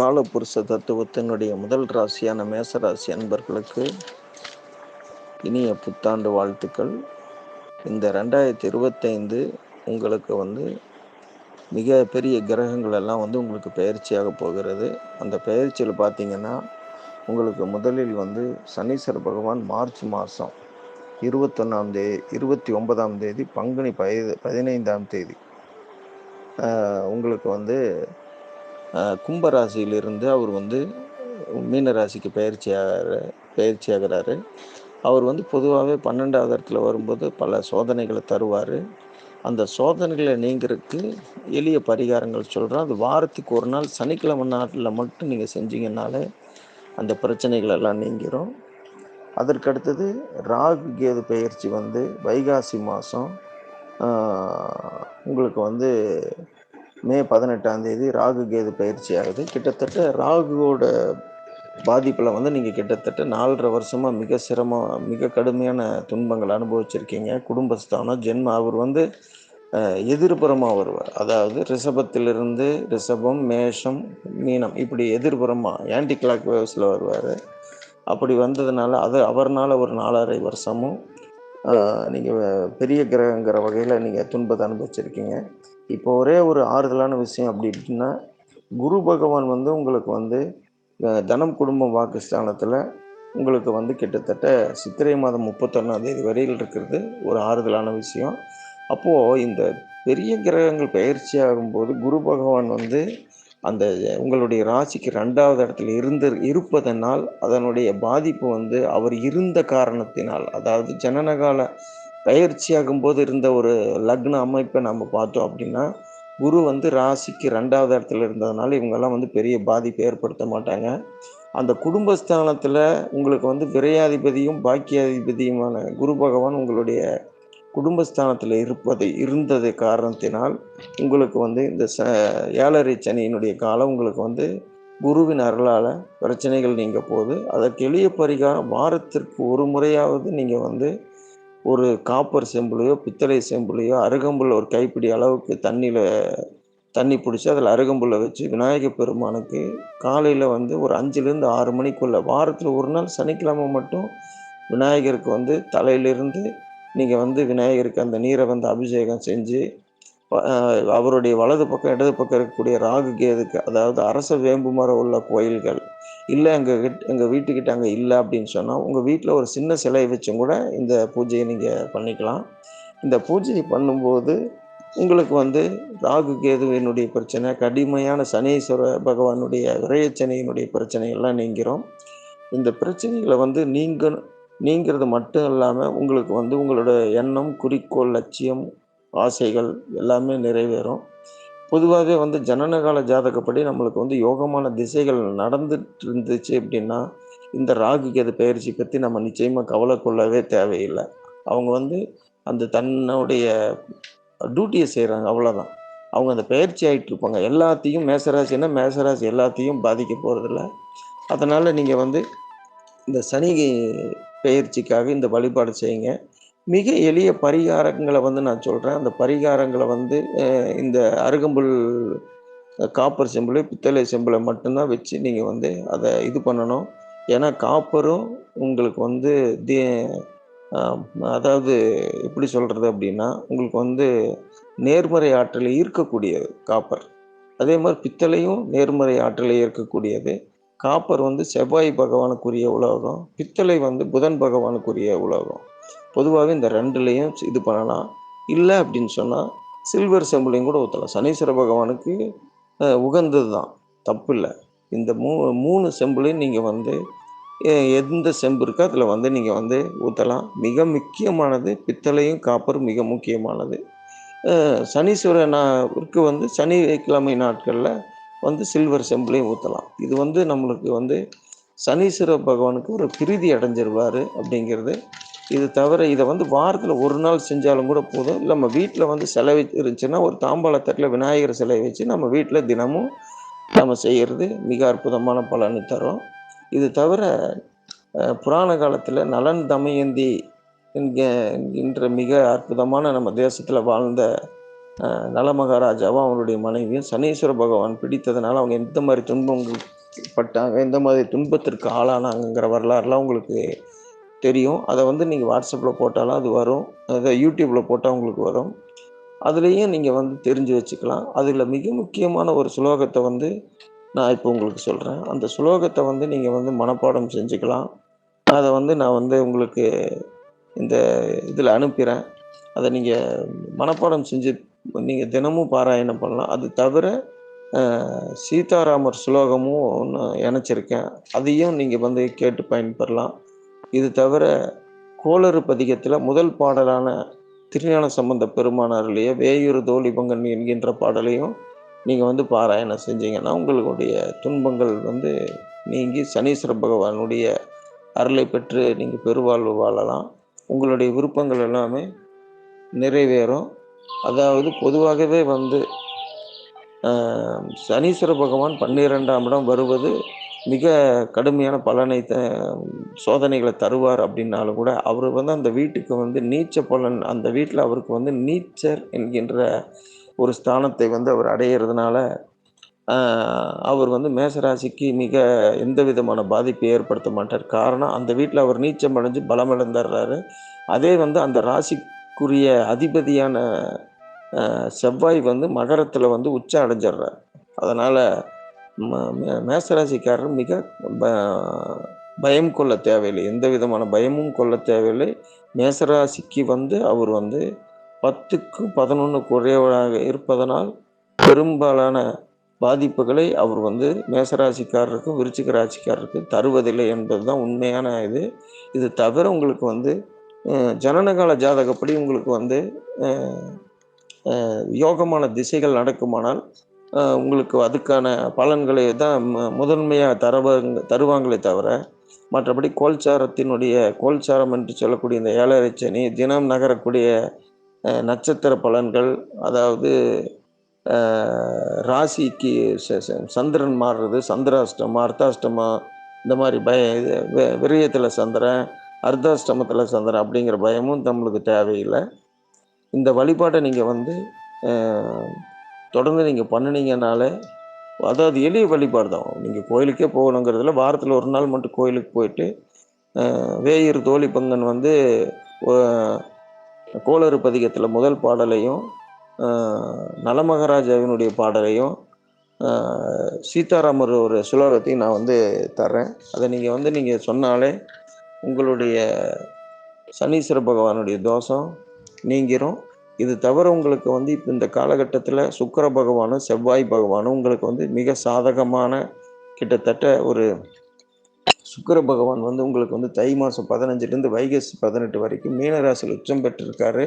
காலபுருஷ தத்துவத்தினுடைய முதல் ராசியான மேசராசி அன்பர்களுக்கு இனிய புத்தாண்டு வாழ்த்துக்கள். இந்த ரெண்டாயிரத்தி இருபத்தைந்து உங்களுக்கு வந்து மிக பெரிய கிரகங்கள் எல்லாம் வந்து உங்களுக்கு பயிற்சியாக போகிறது. அந்த பயிற்சியில் பார்த்தீங்கன்னா உங்களுக்கு முதலில் வந்து சனீஸ்வர பகவான் மார்ச் மாதம் இருபத்தொன்னாம் தேதி இருபத்தி ஒன்பதாம் தேதி பங்குனி பதி பதினைந்தாம் தேதி. உங்களுக்கு வந்து கும்பராசியிலிருந்து அவர் வந்து மீனராசிக்கு பயிற்சியாகிற பயிற்சி அவர் வந்து பொதுவாகவே பன்னெண்டாவது இடத்துல வரும்போது பல சோதனைகளை தருவார். அந்த சோதனைகளை நீங்கிறதுக்கு எளிய பரிகாரங்கள் சொல்கிறோம் அது வாரத்துக்கு ஒரு நாள் சனிக்கிழமை நாட்டில் மட்டும் நீங்கள் செஞ்சீங்கனாலே அந்த பிரச்சனைகள் எல்லாம் நீங்கிரும். அதற்கடுத்தது ராகு கேது பயிற்சி வந்து வைகாசி மாதம் உங்களுக்கு வந்து மே பதினெட்டாம் தேதி ராகு கேது பயிற்சி ஆகுது. கிட்டத்தட்ட ராகுவோட பாதிப்பில் வந்து நீங்கள் கிட்டத்தட்ட நாலரை வருஷமாக மிக சிரமம் மிக கடுமையான துன்பங்கள் அனுபவிச்சிருக்கீங்க. குடும்பஸ்தானம் ஜென்ம அவர் வந்து எதிர்புறமாக வருவார். அதாவது ரிஷபத்திலிருந்து ரிஷபம் மேஷம் மீனம் இப்படி எதிர்புறமாக ஆன்டி கிளாக் வேவ்ஸில் வருவார். அப்படி வந்ததுனால அது அவர்னால் ஒரு நாலரை வருஷமும் நீங்கள் பெரிய கிரகங்கிற வகையில் நீங்கள் துன்பத்தை அனுபவிச்சிருக்கீங்க. இப்போ ஒரே ஒரு ஆறுதலான விஷயம் அப்படி அப்படின்னா குரு பகவான் வந்து உங்களுக்கு வந்து தனம் குடும்பம் வாக்கு ஸ்தானத்தில் உங்களுக்கு வந்து கிட்டத்தட்ட சித்திரை மாதம் முப்பத்தொன்னாம் தேதி வரையில் இருக்கிறது ஒரு ஆறுதலான விஷயம். அப்போது இந்த பெரிய கிரகங்கள் பயிற்சி ஆகும்போது குரு பகவான் வந்து அந்த உங்களுடைய ராசிக்கு ரெண்டாவது இடத்துல இருந்து இருப்பதனால் அதனுடைய பாதிப்பு வந்து அவர் இருந்த காரணத்தினால் அதாவது ஜனனகால பயிற்சியாகும் போது இருந்த ஒரு லக்ன அமைப்பை நம்ம பார்த்தோம் அப்படின்னா குரு வந்து ராசிக்கு ரெண்டாவது இடத்துல இருந்ததுனால இவங்கெல்லாம் வந்து பெரிய பாதிப்பை ஏற்படுத்த மாட்டாங்க. அந்த குடும்பஸ்தானத்தில் உங்களுக்கு வந்து விரையாதிபதியும் பாக்கியாதிபதியுமான குரு பகவான் உங்களுடைய குடும்பஸ்தானத்தில் இருப்பது இருந்தது காரணத்தினால் உங்களுக்கு வந்து இந்த ச ஏழரை சனியினுடைய காலம் உங்களுக்கு வந்து குருவின் அருளால் பிரச்சனைகள் நீங்கள் போகுது. அதற்கு எளிய பரிகாரம் வாரத்திற்கு ஒரு முறையாவது நீங்கள் வந்து ஒரு காப்பர் செம்புலையோ பித்தளை செம்புலையோ அருகம்புல் ஒரு கைப்பிடி அளவுக்கு தண்ணியில் தண்ணி பிடிச்சி அதில் அருகம்புல்லை வச்சு விநாயக பெருமானுக்கு காலையில் வந்து ஒரு அஞ்சுலேருந்து ஆறு மணிக்குள்ளே வாரத்தில் ஒரு நாள் சனிக்கிழமை மட்டும் விநாயகருக்கு வந்து தலையிலிருந்து நீங்கள் வந்து விநாயகருக்கு அந்த நீரை வந்து அபிஷேகம் செஞ்சு அவருடைய வலது பக்கம் இடது பக்கம் இருக்கக்கூடிய ராகு கேதுக்கு அதாவது அரச வேம்பு மரம் உள்ள கோயில்கள் இல்லை எங்கள் கிட்ட எங்கள் வீட்டுக்கிட்ட அங்கே இல்லை அப்படின்னு சொன்னால் உங்கள் வீட்டில் ஒரு சின்ன சிலை வச்சும் கூட இந்த பூஜையை நீங்கள் பண்ணிக்கலாம். இந்த பூஜையை பண்ணும்போது உங்களுக்கு வந்து ராகு கேதுவினுடைய பிரச்சனை கடுமையான சனீஸ்வர பகவானுடைய விரயச்சனையினுடைய பிரச்சனைகள்லாம் நீங்கிறோம். இந்த பிரச்சனைகளை வந்து நீங்கள் நீங்கிறது மட்டும் இல்லாமல் உங்களுக்கு வந்து உங்களோட எண்ணம் குறிக்கோள் லட்சியம் ஆசைகள் எல்லாமே நிறைவேறும். பொதுவாகவே வந்து ஜனனகால ஜாதகப்படி நம்மளுக்கு வந்து யோகமான திசைகள் நடந்துட்டு இருந்துச்சு அப்படின்னா இந்த ராகு அது பயிற்சி பற்றி நம்ம நிச்சயமாக கவலை கொள்ளவே தேவையில்லை. அவங்க வந்து அந்த தன்னுடைய டியூட்டியை செய்கிறாங்க அவ்வளோதான் அவங்க அந்த பயிற்சி ஆகிட்டு இருப்பாங்க எல்லாத்தையும் மேசராசின்னா மேசராசி எல்லாத்தையும் பாதிக்க போகிறதில்ல அதனால் நீங்கள் வந்து இந்த சனி பயிற்சிக்காக இந்த வழிபாடு செய்யுங்க. மிக எளிய பரிகாரங்களை வந்து நான் சொல்கிறேன் அந்த பரிகாரங்களை வந்து இந்த அருகம்புல் காப்பர் செம்பிள் பித்தளை செம்பிளை மட்டும்தான் வச்சு நீங்கள் வந்து அதை இது பண்ணணும். ஏன்னா காப்பரும் உங்களுக்கு வந்து தி அதாவது எப்படி சொல்கிறது அப்படின்னா உங்களுக்கு வந்து நேர்மறை ஆற்றலை ஈர்க்கக்கூடியது காப்பர். அதே மாதிரி பித்தளையும் நேர்மறை ஆற்றலை ஈர்க்கக்கூடியது. காப்பர் வந்து செவ்வாய் பகவானுக்குரிய உலோகம் பித்தளை வந்து புதன் பகவானுக்குரிய உலோகம். பொதுவாகவே இந்த ரெண்டுலேயும் இது பண்ணலாம். இல்லை அப்படின்னு சொன்னால் சில்வர் செம்பிளையும் கூட ஊற்றலாம் சனீஸ்வர பகவானுக்கு உகந்தது தான் தப்பு இல்லை இந்த மூ மூணு செம்புலையும் நீங்கள் வந்து எந்த செம்பு இருக்கோ அதில் வந்து நீங்கள் வந்து ஊற்றலாம் மிக முக்கியமானது பித்தளையும் காப்பரும் மிக முக்கியமானது. சனீஸ்வரனுக்கு வந்து சனிக்கிழமை நாட்களில் வந்து சில்வர் செம்பிளையும் ஊற்றலாம் இது வந்து நம்மளுக்கு வந்து சனீஸ்வர பகவானுக்கு ஒரு பிரீதி அடைஞ்சிருவார் அப்படிங்கிறது இது தவிர இதை வந்து வாரத்தில் ஒரு நாள் செஞ்சாலும் கூட போதும். இல்லை நம்ம வீட்டில் வந்து செலவு இருந்துச்சுன்னா ஒரு தாம்பாளத்தட்டில் விநாயகர் சிலை வச்சு நம்ம வீட்டில் தினமும் நம்ம செய்கிறது மிக அற்புதமான பலனை தரும். இது தவிர புராண காலத்தில் நலன் தமயந்தி என்கின்ற மிக அற்புதமான நம்ம தேசத்தில் வாழ்ந்த நலமகாராஜாவும், அவருடைய மனைவியும் சனீஸ்வர பகவான் பிடித்ததுனால அவங்க எந்த மாதிரி துன்பங்கள் பட்டாங்க, எந்த மாதிரி துன்பத்திற்கு ஆளானாங்கங்கிற வரலாறுலாம் உங்களுக்கு தெரியும். அதை வந்து நீங்கள் வாட்ஸ்அப்பில் போட்டாலும் அது வரும். அதை யூடியூப்பில் போட்டால் உங்களுக்கு வரும். அதுலேயும் நீங்கள் வந்து தெரிஞ்சு வச்சுக்கலாம். அதில் மிக முக்கியமான ஒரு சுலோகத்தை வந்து நான் இப்போ உங்களுக்கு சொல்கிறேன் அந்த சுலோகத்தை வந்து நீங்கள் வந்து மனப்பாடம் செஞ்சுக்கலாம். அதை வந்து நான் வந்து உங்களுக்கு இந்த இதில் அனுப்புகிறேன் அதை நீங்கள் மனப்பாடம் செஞ்சு நீங்கள் தினமும் பாராயணம் பண்ணலாம். அது தவிர சீதாராமர் சுலோகமும் ஒன்று இணைச்சிருக்கேன். அதையும் நீங்கள் வந்து கேட்டு பயன்பெறலாம். இது தவிர கோளறு பதிகத்தில் முதல் பாடலான திருஞான சம்பந்த பெருமான் வேயூர் தோழிபங்கன் என்கின்ற பாடலையும் நீங்கள் வந்து பாராயணம் செஞ்சீங்கன்னா, உங்களுடைய துன்பங்கள் வந்து நீங்கி சனீஸ்வர பகவானுடைய அருளை பெற்று நீங்கள் பெருவாழ்வு வாழலாம். உங்களுடைய விருப்பங்கள் எல்லாமே நிறைவேறும். அதாவது பொதுவாகவே வந்து சனீஸ்வர பகவான் 12ஆம் இடம் வருவது மிக கடுமையான பலனை த சோதனைகளை தருவார் அப்படின்னாலும் கூட, அவர் வந்து அந்த வீட்டுக்கு வந்து நீச்ச பலன் அந்த வீட்டில் அவருக்கு வந்து நீச்சர் என்கின்ற ஒரு ஸ்தானத்தை வந்து அவர் அடையிறதுனால அவர் வந்து மேச ராசிக்கு மிக எந்த விதமான பாதிப்பை ஏற்படுத்த மாட்டார். காரணம் அந்த வீட்டில் அவர் நீச்சம் அடைஞ்சு பலமடைந்துடுறாரு அதே வந்து அந்த ராசிக்குரிய அதிபதியான செவ்வாய் வந்து மகரத்தில் வந்து உச்சம் அடைஞ்சிடுறார் அதனால் ம மே மேச மிக ப பயம் கொள்ள தேவையில்லை. எந்த விதமான பயமும் கொள்ள தேவையில்லை. மேச ராசிக்கு வந்து அவர் வந்து பத்துக்கு பதினொன்று குறைவாக இருப்பதனால், பெரும்பாலான பாதிப்புகளை அவர் வந்து மேசராசிக்காரருக்கும் விருச்சிக ராசிக்காரருக்கும் தருவதில்லை என்பது தான் உண்மையான இது. இது தவிர உங்களுக்கு வந்து ஜனனகால ஜாதகப்படி உங்களுக்கு வந்து யோகமான திசைகள் நடக்குமானால், உங்களுக்கு அதுக்கான பலன்களை தான் முதன்மையாக முதன்மையா தருவாங்களே தவிர, மற்றபடி கோல்சாரத்தினுடைய கோல்சாரம் என்று சொல்லக்கூடிய இந்த 7 சனி, தினம் நகரக்கூடிய நட்சத்திர பலன்கள், அதாவது ராசிக்கு ச ச சந்திரன் மாறுறது, சந்திராஷ்டமம், அர்த்தாஷ்டமம் இந்த மாதிரி பய இது வி சந்திரன், அர்த்தாஷ்டமத்தில் சந்திரன் அப்படிங்கிற பயமும் நம்மளுக்கு தேவையில்லை. இந்த வழிபாட்டை நீங்கள் வந்து தொடர்ந்து நீங்கள் பண்ணுனீங்கனாலே அதாவது எளிய வழிபாடு தான். நீங்கள் கோயிலுக்கே போகணுங்கிறதுல வாரத்தில் ஒரு நாள் மட்டும் கோயிலுக்கு போயிட்டு, அ தோழி பங்கன்" வந்து கோளறு பதிகத்தில் முதல் பாடலையும், நலமகராஜாவினுடைய பாடலையும், சீதாராமர் ஒரு சுலோகத்தையும் நான் வந்து தர்றேன். அதை நீங்கள் வந்து நீங்கள் சொன்னாலே, உங்களுடைய சனீஸ்வர பகவானுடைய தோஷம் நீங்கிரும். இது தவிர உங்களுக்கு வந்து இப்போ இந்த காலகட்டத்தில் சுக்கர பகவானும், செவ்வாய் பகவானும் உங்களுக்கு வந்து மிக சாதகமான கிட்டத்தட்ட ஒரு சுக்கிர பகவான் வந்து உங்களுக்கு வந்து தை மாதம் பதினஞ்சுலேருந்து வைகசி பதினெட்டு வரைக்கும் மீனராசியில் உச்சம் பெற்றிருக்காரு.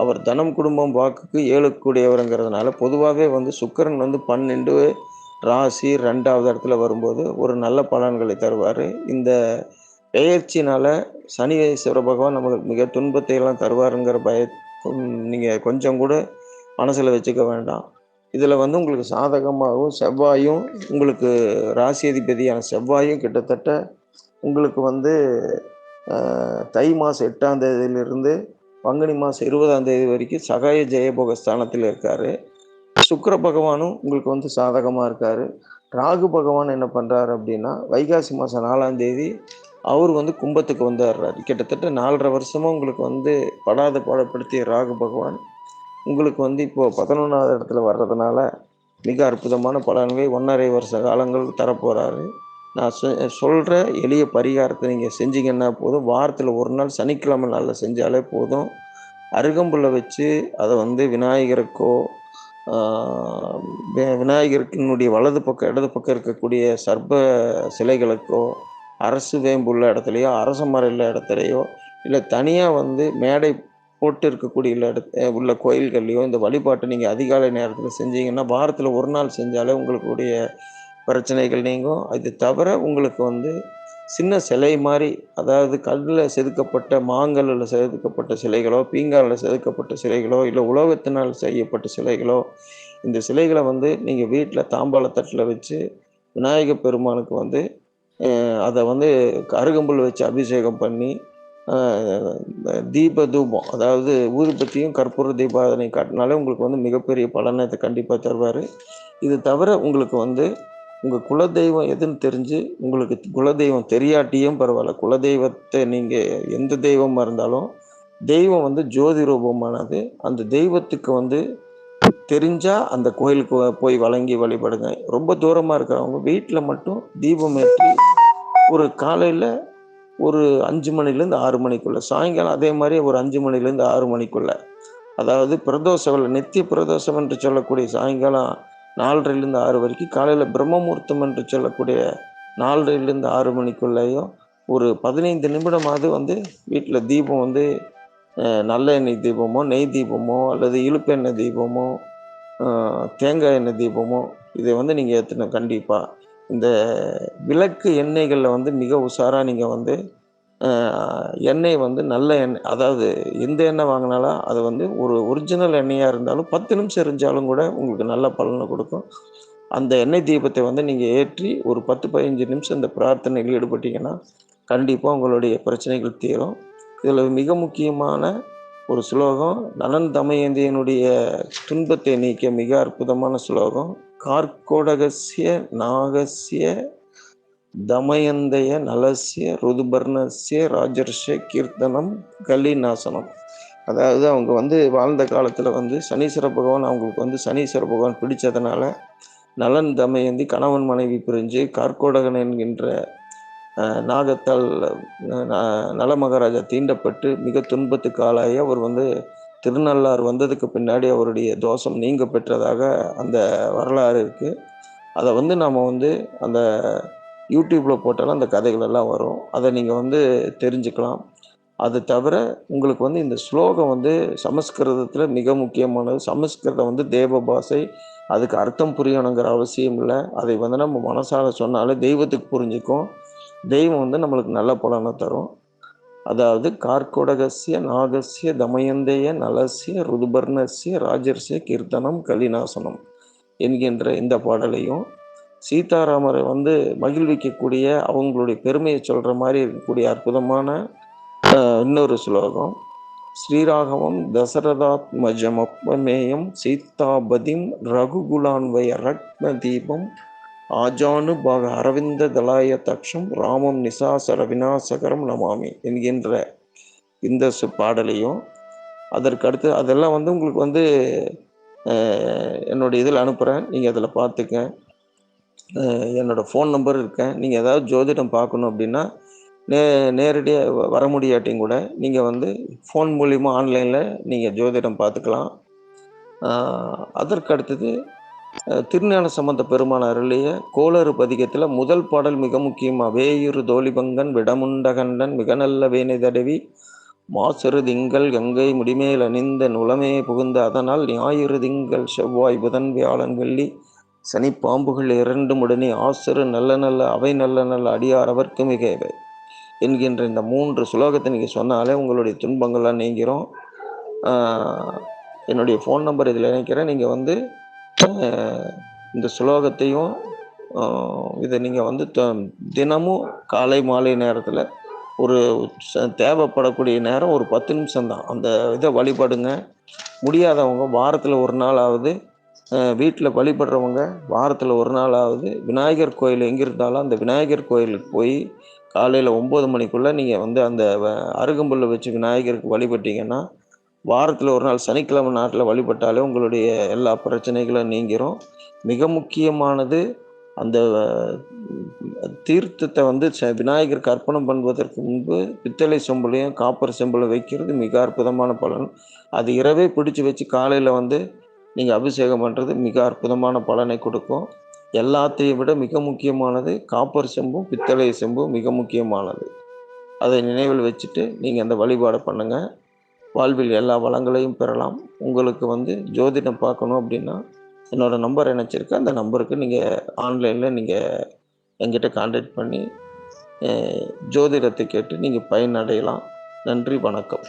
அவர் தனம், குடும்பம், வாக்குக்கு ஏழக்கூடியவருங்கிறதுனால பொதுவாகவே வந்து சுக்கரன் வந்து 12 ராசி ரெண்டாவது இடத்துல வரும்போது, ஒரு நல்ல பலன்களை தருவார் இந்த பெயர்ச்சினால சனீஸ்வர பகவான் நமக்கு மிக துன்பத்தை எல்லாம் தருவாருங்கிற பய நீங்கள் கொஞ்சம் கூட மனசில் வச்சுக்க வேண்டாம். இதில் வந்து உங்களுக்கு சாதகமாகவும் செவ்வாயும் உங்களுக்கு ராசி அதிபதியான செவ்வாயும் கிட்டத்தட்ட உங்களுக்கு வந்து தை மாதம் எட்டாம் தேதியிலிருந்து பங்குனி மாதம் இருபதாம் தேதி வரைக்கும் சகாய ஜெயபோக ஸ்தானத்தில் இருக்கார் சுக்கர பகவானும் உங்களுக்கு வந்து சாதகமாக இருக்கார் ராகு பகவான் என்ன பண்ணுறாரு அப்படின்னா வைகாசி மாதம் நாலாம் தேதி அவர் வந்து கும்பத்துக்கு வந்துடுறாரு கிட்டத்தட்ட நாலரை வருஷமாக உங்களுக்கு வந்து படாத பாடப்படுத்திய ராகு பகவான், உங்களுக்கு வந்து இப்போது பதினொன்றாவது இடத்துல வர்றதுனால, மிக அற்புதமான பலன்களை 1 1/2 வருஷ காலங்கள் தரப்போகிறாரு நான் சொ எளிய பரிகாரத்தை நீங்கள் செஞ்சீங்கன்னா போதும். வாரத்தில் ஒரு நாள் சனிக்கிழமை நாளில் செஞ்சாலே போதும். அருகம்புல்ல வச்சு அதை வந்து விநாயகருக்கோ, விநாயகருக்கினுடைய வலது பக்கம், இடது பக்கம் இருக்கக்கூடிய சர்ப்ப சிலைகளுக்கோ, அரசு வேம்பு உள்ள அரச மரம் உள்ள இடத்துலையோ இல்லை தனியாக வந்து மேடை போட்டு இருக்கக்கூடிய உள்ள உள்ள கோயில்கள்லையோ இந்த வழிபாட்டை நீங்கள் அதிகாலை நேரத்தில் செஞ்சீங்கன்னா, வாரத்தில் ஒரு நாள் செஞ்சாலே உங்களுக்குடைய பிரச்சனைகள் நீங்கும். இது தவிர உங்களுக்கு வந்து சின்ன சிலை மாதிரி அதாவது கல்லில் செதுக்கப்பட்ட மாங்கல்லில் செதுக்கப்பட்ட சிலைகளோ, பீங்காலில் செதுக்கப்பட்ட சிலைகளோ, இல்லை உலோகத்தினால் செய்யப்பட்ட சிலைகளோ, இந்த சிலைகளை வந்து நீங்கள் வீட்டில் தாம்பாள வச்சு, விநாயகப் பெருமானுக்கு வந்து அதை வந்து அருகம்புல் வச்சு அபிஷேகம் பண்ணி, தீப தூபம் அதாவது ஊதுபத்தியும் கற்பூர தீபாதனை காட்டினாலே உங்களுக்கு வந்து மிகப்பெரிய பலனை இதை கண்டிப்பாக தருவார். இது தவிர உங்களுக்கு வந்து உங்கள் குலதெய்வம் எதுன்னு தெரிஞ்சு உங்களுக்கு குலதெய்வம் தெரியாட்டியும் பரவாயில்ல. குலதெய்வத்தை நீங்கள் எந்த தெய்வமாக இருந்தாலும் தெய்வம் வந்து ஜோதி ரூபமானது. அந்த தெய்வத்துக்கு வந்து தெரிஞ்சால் அந்த கோயிலுக்கு போய் வழங்கி வழிபடுங்க. ரொம்ப தூரமாக இருக்கிறவங்க வீட்டில் மட்டும் தீபம் ஏற்றி ஒரு காலையில் ஒரு அஞ்சு மணிலேருந்து ஆறு மணிக்குள்ளே சாயங்காலம் அதே மாதிரி ஒரு அஞ்சு மணிலேருந்து ஆறு மணிக்குள்ளே. அதாவது பிரதோஷம் நித்திய பிரதோஷம் என்று சொல்லக்கூடிய சாயங்காலம் நாலரைலேருந்து ஆறு வரைக்கும் காலையில் பிரம்மமுகூர்த்தம் என்று சொல்லக்கூடிய நாலரைலேருந்து ஆறு மணிக்குள்ளேயும் ஒரு பதினைந்து நிமிடமாவது வந்து வீட்டில் தீபம் வந்து நல்ல எண்ணெய் தீபமோ நெய் தீபமோ அல்லது இழுப்பெண்ணெய் தீபமோ தேங்காய் எண்ணெய் தீபமோ இதை வந்து நீங்கள் ஏற்றணும் கண்டிப்பாக இந்த விளக்கு எண்ணெய்களில் வந்து மிக உஷாராக நீங்கள் வந்து எண்ணெய் வந்து நல்ல எண்ணெய் அதாவது எந்த எண்ணெய் வாங்கினாலும் அது வந்து ஒரு ஒரிஜினல் எண்ணெயாக இருந்தாலும் பத்து நிமிஷம் எரிஞ்சாலும் கூட உங்களுக்கு நல்ல பலனை கொடுக்கும். அந்த எண்ணெய் தீபத்தை வந்து நீங்கள் ஏற்றி ஒரு பத்து பதினஞ்சு நிமிஷம் இந்த பிரார்த்தனையில் ஈடுபட்டிங்கன்னா கண்டிப்பாக உங்களுடைய பிரச்சனைகள் தீரும். இதில் மிக முக்கியமான ஒரு ஸ்லோகம் நலன் தமயந்தியனுடைய துன்பத்தை நீக்க மிக அற்புதமான ஸ்லோகம் கார்கோடகசிய நாகசிய தமயந்தய நலசிய ருதுபர்ணசிய ராஜர்ஷ கீர்த்தனம் கலிநாசனம். அதாவது அவங்க வந்து வாழ்ந்த காலத்தில் வந்து சனீஸ்வர பகவான் அவங்களுக்கு வந்து சனீஸ்வர பகவான் பிடிச்சதுனால நலன் தமயந்தி கணவன் மனைவி பிரிஞ்சு கார்கோடகன் என்கின்ற நாகத்தால் நலமகாராஜா தீண்டப்பட்டு மிக துன்பத்துக்கு ஆளாகி அவர் வந்து திருநள்ளார் வந்ததுக்கு பின்னாடி அவருடைய தோஷம் நீங்க பெற்றதாக அந்த வரலாறு இருக்குது அதை வந்து நாம் வந்து அந்த யூடியூப்பில் போட்டாலும் அந்த கதைகள் எல்லாம் வரும். அதை நீங்கள் வந்து தெரிஞ்சுக்கலாம். அது தவிர உங்களுக்கு வந்து இந்த ஸ்லோகம் வந்து சமஸ்கிருதத்தில் மிக முக்கியமானது. சமஸ்கிருதம் வந்து தேவ பாஷை அதுக்கு அர்த்தம் புரியணுங்கிற அவசியம் இல்லை. அதை வந்து நம்ம மனசால் சொன்னாலே தெய்வத்துக்கு புரிஞ்சுக்கும். தெய்வம் வந்து நம்மளுக்கு நல்ல பலனை தரும். அதாவது கார்கோடகசிய நாகசிய தமயந்தேய நலசிய ருதுபர்ணசிய ராஜர்சிய கீர்த்தனம் கலிநாசனம் என்கின்ற இந்த பாடலையும் சீதாராமரை வந்து மகிழ்விக்கக்கூடிய அவங்களுடைய பெருமையை சொல்கிற மாதிரி இருக்கக்கூடிய அற்புதமான இன்னொரு ஸ்லோகம். ஸ்ரீராகவம் தசரதாத்மஜமப்பமேயம் சீதாபதிம் ரகுகுலான்வய ரத்ன தீபம் ஆஜானு பாக அரவிந்த தலாய தக்ஷம் ராமம் நிசாசர விநாசகரம் நமாமி என்கின்ற இந்த பாடலையும் அதற்கு அடுத்து அதெல்லாம் வந்து உங்களுக்கு வந்து என்னுடைய இதில் அனுப்புகிறேன் நீங்கள் அதில் பார்த்துக்க. என்னோடய ஃபோன் நம்பர் இருக்கேன் நீங்கள் ஏதாவது ஜோதிடம் பார்க்கணும் அப்படின்னா நே நேரடியாக வர முடியாட்டியும் கூட நீங்கள் வந்து ஃபோன் மூலிமா ஆன்லைனில் நீங்கள் ஜோதிடம் பார்த்துக்கலாம். அதற்கு அடுத்தது திருஞான சம்பந்த பெருமான் அருளிய கோளறு பதிகத்தில் முதல் பாடல் மிக முக்கியமாக வேயுறு தோழிபங்கன் விடமுண்டகண்டன் மிக நல்ல வேனை தடவி மாசரு திங்கள் கங்கை முடிமேல் அணிந்த நுளமே புகுந்த அதனால் ஞாயிறு திங்கள் செவ்வாய் புதன் வியாழன் வெள்ளி சனி பாம்புகள் இரண்டும் உடனே ஆசரு நல்ல நல்ல அவை நல்ல நல்ல அடியார் அவர்க்கு மிகவை என்கின்ற இந்த மூன்று சுலோகத்தை நீங்கள் சொன்னாலே உங்களுடைய துன்பங்கள்லாம் நீங்கிறோம் என்னுடைய ஃபோன் நம்பர் இதில் நினைக்கிறேன் நீங்கள் வந்து இந்த சுலோகத்தையும் இதை நீங்கள் வந்து தினமும் காலை மாலை நேரத்தில் ஒரு தேவைப்படக்கூடிய நேரம் ஒரு பத்து நிமிஷம் தான் அந்த இதை வழிபடுங்க. முடியாதவங்க வாரத்தில் ஒரு நாளாவது வீட்டில் வழிபடுறவங்க வாரத்தில் ஒரு நாளாவது விநாயகர் கோயில் எங்கே இருந்தாலும் அந்த விநாயகர் கோயிலுக்கு போய் காலையில் ஒம்பது மணிக்குள்ளே நீங்கள் வந்து அந்த அருகம்புல்லை வச்சு விநாயகருக்கு வழிபட்டிங்கன்னா வாரத்தில் ஒரு நாள் சனிக்கிழமை நாட்டில் வழிபட்டாலே உங்களுடைய எல்லா பிரச்சனைகளும் நீங்கிரும். மிக முக்கியமானது அந்த தீர்த்தத்தை வந்து விநாயகருக்கு அர்ப்பணம் பண்ணுவதற்கு முன்பு பித்தளை செம்புலையும் காப்பர் செம்புலையும் வைக்கிறது மிக அற்புதமான பலன். அது இரவே பிடிச்சி வச்சு காலையில் வந்து நீங்கள் அபிஷேகம் பண்ணுறது மிக அற்புதமான பலனை கொடுக்கும். எல்லாத்தையும் விட மிக முக்கியமானது காப்பர் செம்பும் பித்தளை செம்பும் மிக முக்கியமானது. அதை நினைவில் வச்சுட்டு நீங்கள் அந்த வழிபாடை பண்ணுங்கள் வாழ்வில் எல்லா வளங்களையும் பெறலாம். உங்களுக்கு வந்து ஜோதிடம் பார்க்கணும் அப்படின்னா என்னோடய நம்பர் இணைச்சிருக்கேன் அந்த நம்பருக்கு நீங்கள் ஆன்லைனில் நீங்கள் எங்கிட்ட கான்டாக்ட் பண்ணி ஜோதிடத்தை கேட்டு நீங்கள் பயனடையலாம். நன்றி வணக்கம்.